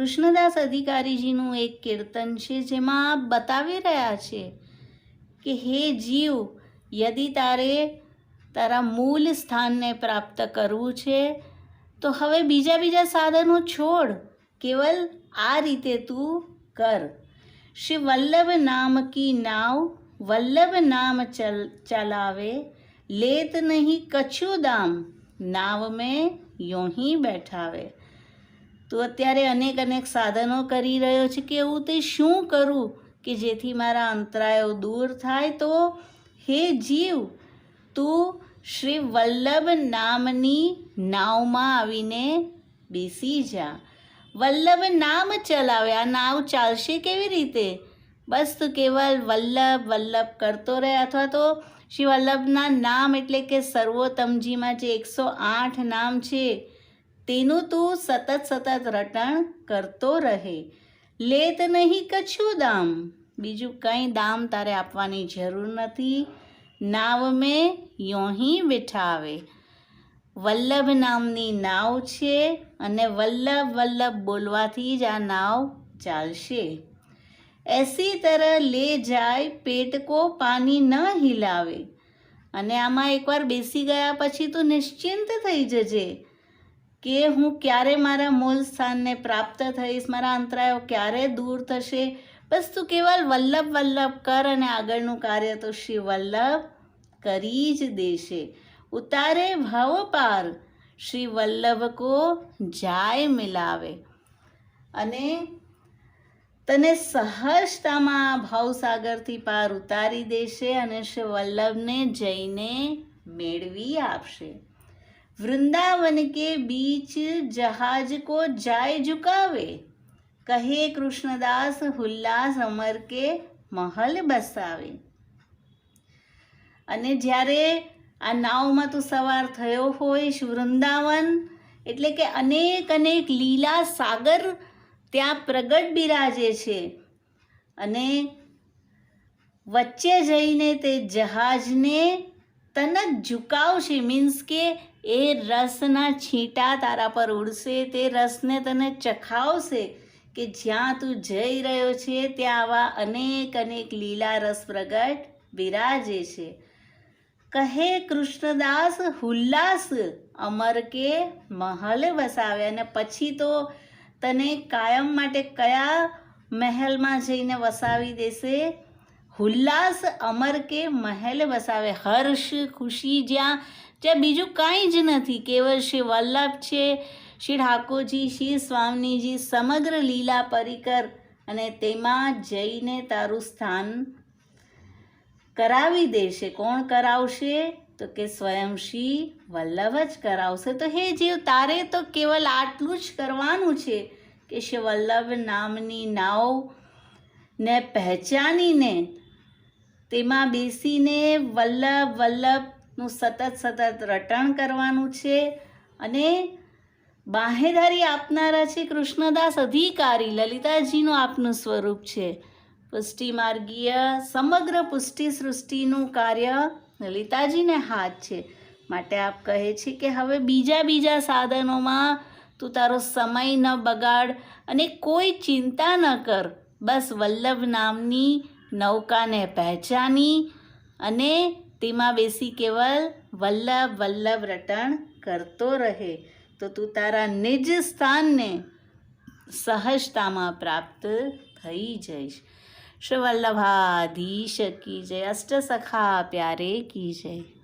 કૃષ્ણદાસ અધિકારીજીનું એક કીર્તન છે, જેમાં બતાવી રહ્યા છે કે, હે જીવ, યદિ તારે તારા મૂળ સ્થાનને પ્રાપ્ત કરવું છે, તો હવે બીજા બીજા સાધનો છોડ. કેવલ આ રીતે તું કર. શ્રી વલ્લભ નામ કી નાવ, વલ્લભ નામ ચલ, ચલાવે. લેત નહીં કછું દામ, નાવ મેં યોહી બેઠાવે. તું અત્યારે અનેક અનેક સાધનો કરી રહ્યો છે કે એવું તે શું કરું કે જેથી મારા અંતરાયો દૂર થાય? તો હે જીવ, તું શ્રી વલ્લભ નામની નાવમાં આવીને બેસી જા. વલ્લભ નામ ચલાવે. આ નાવ ચાલશે કેવી રીતે? બસ તું કેવલ વલ્લભ વલ્લભ કરતો રહે. અથવા તો શ્રી વલ્લભના નામ એટલે કે સર્વોત્તમજીમાં જે એકસો આઠ નામ છે તેનું તું સતત સતત રટણ કરતો રહે. લેત નહીં કછું દામ. બીજું કંઈ દામ તારે આપવાની જરૂર નથી. નાવ મેં યોહી બેઠાવે વલ્લભ નામની નાવ છે અને વલ્લભ વલ્લભ બોલવાથી જ આ નાવ ચાલશે. એસી તરહ લે જાય પેટ કો પાણી ન હિલાવે. અને આમાં એકવાર બેસી ગયા પછી તું નિશ્ચિંત થઈ જજે. કે હું ક્યારે મારા મૂળ સ્થાનને પ્રાપ્ત થઈશ, મારા અંતરાયો ક્યારે દૂર થશે? બસ તું કેવલ વલ્લભ વલ્લભ કર અને આગળનું કાર્ય તો શ્રી વલ્લભ કરી જ દેશે. ઉતારે ભાવો પાર, શ્રી વલ્લભ કો જાય મિલાવે. અને તને સહજતામાં ભાવસાગરથી પાર ઉતારી દેશે અને શ્રી વલ્લભને જઈને મેળવી આપશે. વૃંદાવન કે બીચ જહાજ કો જાય ઝુકાવે. કહે કૃષ્ણદાસ, હુલ્લાસ અમર કે મહલ બસાવે. અને જ્યારે આ નાવમાં તું સવાર થયો હોઈશ વૃંદાવન, એટલે કે અનેક અનેક લીલા સાગર ત્યાં પ્રગટ બિરાજે છે. અને વચ્ચે જઈને તે જહાજને તનક ઝુકાવશે મીન્સ કે એ રસના છીંટા તારા પર ઉડશે, તે રસને તને ચખાવશે કે જ્યાં તું જઈ રહ્યો છે, ત્યાં આવા અનેક અનેક લીલા રસ પ્રગટ બિરાજે છે. કહે કૃષ્ણદાસ, હુલ્લાસ, અમર કે મહલ વસાવે. અને પછી તો તને કાયમ માટે કયા મહેલમાં જઈને વસાવી દેશે? હુલ્લાસ અમર કે મહેલ વસાવે. હર્ષ, ખુશી જ્યાં જ્યાં બીજું કાંઈ જ નથી. કેવળ શ્રી વલ્લભ છે, શ્રી ઠાકોરજી, શ્રી સ્વામીજી સમગ્ર લીલા પરિકર અને તેમાં જઈને તારું સ્થાન કરાવી દેશે. કોણ કરાવશે? તો કે સ્વયં શ્રી વલ્લભ જ કરાવશે. તો હે જીવ, તારે તો કેવલ આટલું જ કરવાનું છે કે શ્રી વલ્લભ નામની નાવ ને પહેચાનીને તેમાં બેસીને વલ્લભ, વલ્લભનું સતત સતત રટણ કરવાનું છે અને બાહેધારી આપનારા છે કૃષ્ણદાસ અધિકારી. લલિતાજીનું આપનું સ્વરૂપ છે. પુષ્ટિ માર્ગીય સમગ્ર પુષ્ટિ સૃષ્ટિનું કાર્ય લલિતાજીને હાથ છે. માટે આપ કહે છે કે હવે બીજા બીજા સાધનોમાં તું તારો સમય ન બગાડ અને કોઈ ચિંતા ન કર. બસ વલ્લભ નામની નૌકાને પહેચાની અને તેમાં બેસી કેવલ વલ્લભ વલ્લભ રટણ કરતો રહે. તો તું તારા નિજ સ્થાનને સહજતામાં પ્રાપ્ત થઈ જઈશ. શ્રી વલ્લભાધીશ કી જય. અષ્ટસખા પ્યારે કી જય.